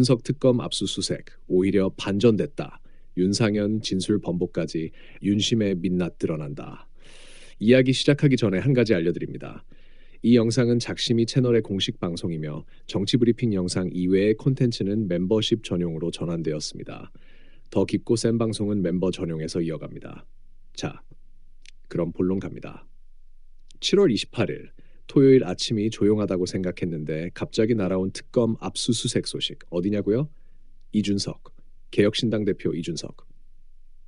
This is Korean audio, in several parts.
윤석 특검 압수수색 오히려 반전됐다. 윤상현 진술 번복까지 윤심의 민낯 드러난다. 이야기 시작하기 전에 한 가지 알려드립니다. 이 영상은 작심이 채널의 공식 방송이며 정치 브리핑 영상 이외의 콘텐츠는 멤버십 전용으로 전환되었습니다. 더 깊고 센 방송은 멤버 전용에서 이어갑니다. 자, 그럼 본론 갑니다. 7월 28일 토요일 아침이 조용하다고 생각했는데 갑자기 날아온 특검 압수수색 소식 어디냐고요? 이준석 개혁신당 대표 이준석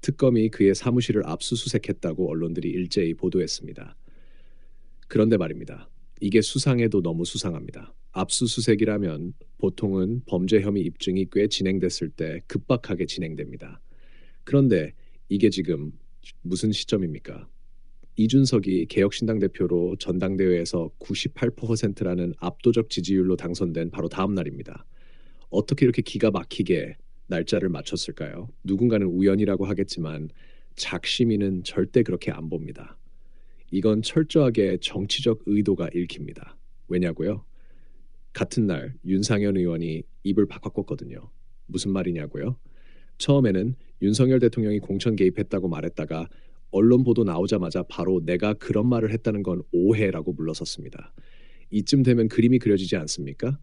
특검이 그의 사무실을 압수수색했다고 언론들이 일제히 보도했습니다. 그런데 말입니다. 이게 수상해도 너무 수상합니다. 압수수색이라면 보통은 범죄 혐의 입증이 꽤 진행됐을 때 급박하게 진행됩니다. 그런데 이게 지금 무슨 시점입니까? 이준석이 개혁신당 대표로 전당대회에서 98%라는 압도적 지지율로 당선된 바로 다음 날입니다. 어떻게 이렇게 기가 막히게 날짜를 맞췄을까요? 누군가는 우연이라고 하겠지만 작심이는 절대 그렇게 안 봅니다. 이건 철저하게 정치적 의도가 읽힙니다. 왜냐고요? 같은 날 윤상현 의원이 입을 바꿨거든요. 무슨 말이냐고요? 처음에는 윤석열 대통령이 공천 개입했다고 말했다가 언론 보도 나오자마자 바로 내가 그런 말을 했다는 건 오해라고 물러섰습니다. 이쯤 되면 그림이 그려지지 않습니까?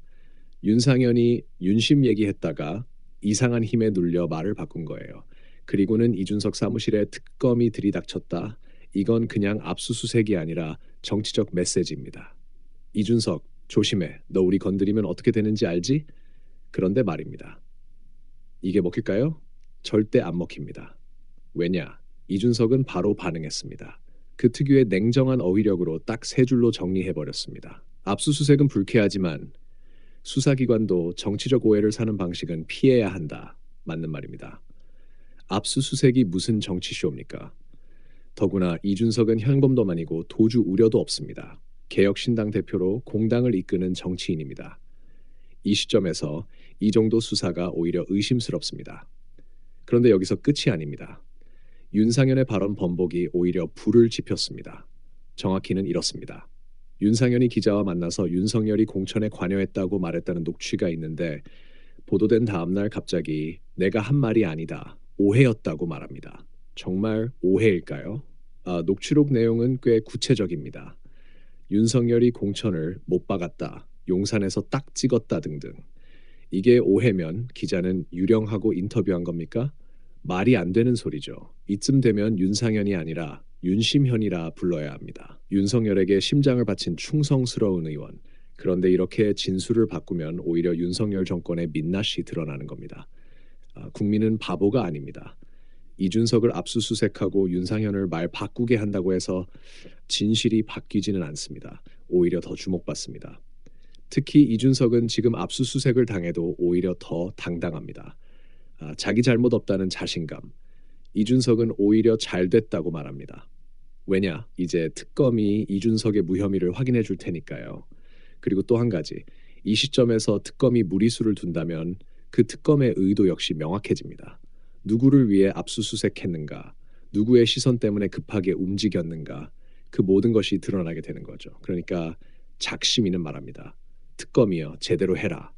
윤상현이 윤심 얘기했다가 이상한 힘에 눌려 말을 바꾼 거예요. 그리고는 이준석 사무실에 특검이 들이닥쳤다. 이건 그냥 압수수색이 아니라 정치적 메시지입니다. 이준석, 조심해. 너 우리 건드리면 어떻게 되는지 알지? 그런데 말입니다. 이게 먹힐까요? 절대 안 먹힙니다. 왜냐? 이준석은 바로 반응했습니다. 그 특유의 냉정한 어휘력으로 딱 세 줄로 정리해버렸습니다. 압수수색은 불쾌하지만 수사기관도 정치적 오해를 사는 방식은 피해야 한다. 맞는 말입니다. 압수수색이 무슨 정치쇼입니까? 더구나 이준석은 현범도 아니고 도주 우려도 없습니다. 개혁신당 대표로 공당을 이끄는 정치인입니다. 이 시점에서 이 정도 수사가 오히려 의심스럽습니다. 그런데 여기서 끝이 아닙니다. 윤상현의 발언 번복이 오히려 불을 지폈습니다. 정확히는 이렇습니다. 윤상현이 기자와 만나서 윤석열이 공천에 관여했다고 말했다는 녹취가 있는데 보도된 다음날 갑자기 내가 한 말이 아니다. 오해였다고 말합니다. 정말 오해일까요? 아, 녹취록 내용은 꽤 구체적입니다. 윤석열이 공천을 못 박았다. 용산에서 딱 찍었다 등등. 이게 오해면 기자는 유령하고 인터뷰한 겁니까? 말이 안 되는 소리죠. 이쯤 되면 윤상현이 아니라 윤심현이라 불러야 합니다. 윤석열에게 심장을 바친 충성스러운 의원. 그런데 이렇게 진술을 바꾸면 오히려 윤석열 정권의 민낯이 드러나는 겁니다. 아, 국민은 바보가 아닙니다. 이준석을 압수수색하고 윤상현을 말 바꾸게 한다고 해서 진실이 바뀌지는 않습니다. 오히려 더 주목받습니다. 특히 이준석은 지금 압수수색을 당해도 오히려 더 당당합니다. 아, 자기 잘못 없다는 자신감. 이준석은 오히려 잘 됐다고 말합니다. 왜냐? 이제 특검이 이준석의 무혐의를 확인해 줄 테니까요. 그리고 또 한 가지. 이 시점에서 특검이 무리수를 둔다면 그 특검의 의도 역시 명확해집니다. 누구를 위해 압수수색했는가? 누구의 시선 때문에 급하게 움직였는가? 그 모든 것이 드러나게 되는 거죠. 그러니까 작심이는 말합니다. 특검이여 제대로 해라.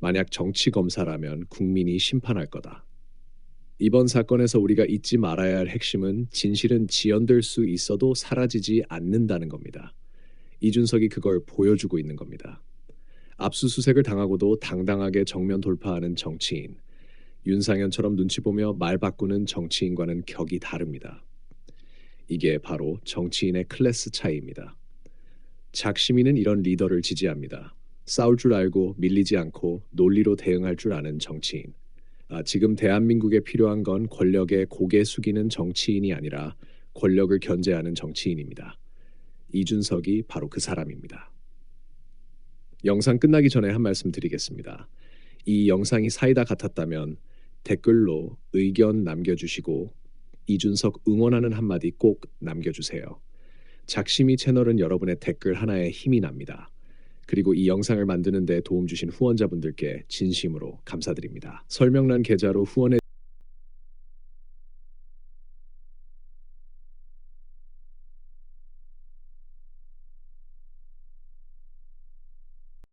만약 정치 검사라면 국민이 심판할 거다. 이번 사건에서 우리가 잊지 말아야 할 핵심은 진실은 지연될 수 있어도 사라지지 않는다는 겁니다. 이준석이 그걸 보여주고 있는 겁니다. 압수수색을 당하고도 당당하게 정면 돌파하는 정치인. 윤상현처럼 눈치 보며 말 바꾸는 정치인과는 격이 다릅니다. 이게 바로 정치인의 클래스 차이입니다. 작시민은 이런 리더를 지지합니다. 싸울 줄 알고 밀리지 않고 논리로 대응할 줄 아는 정치인. 아, 지금 대한민국에 필요한 건 권력에 고개 숙이는 정치인이 아니라 권력을 견제하는 정치인입니다. 이준석이 바로 그 사람입니다. 영상 끝나기 전에 한 말씀 드리겠습니다. 이 영상이 사이다 같았다면 댓글로 의견 남겨주시고 이준석 응원하는 한마디 꼭 남겨주세요. 작심이 채널은 여러분의 댓글 하나에 힘이 납니다. 그리고 이 영상을 만드는 데 도움 주신 후원자분들께 진심으로 감사드립니다. 설명란 계좌로 후원해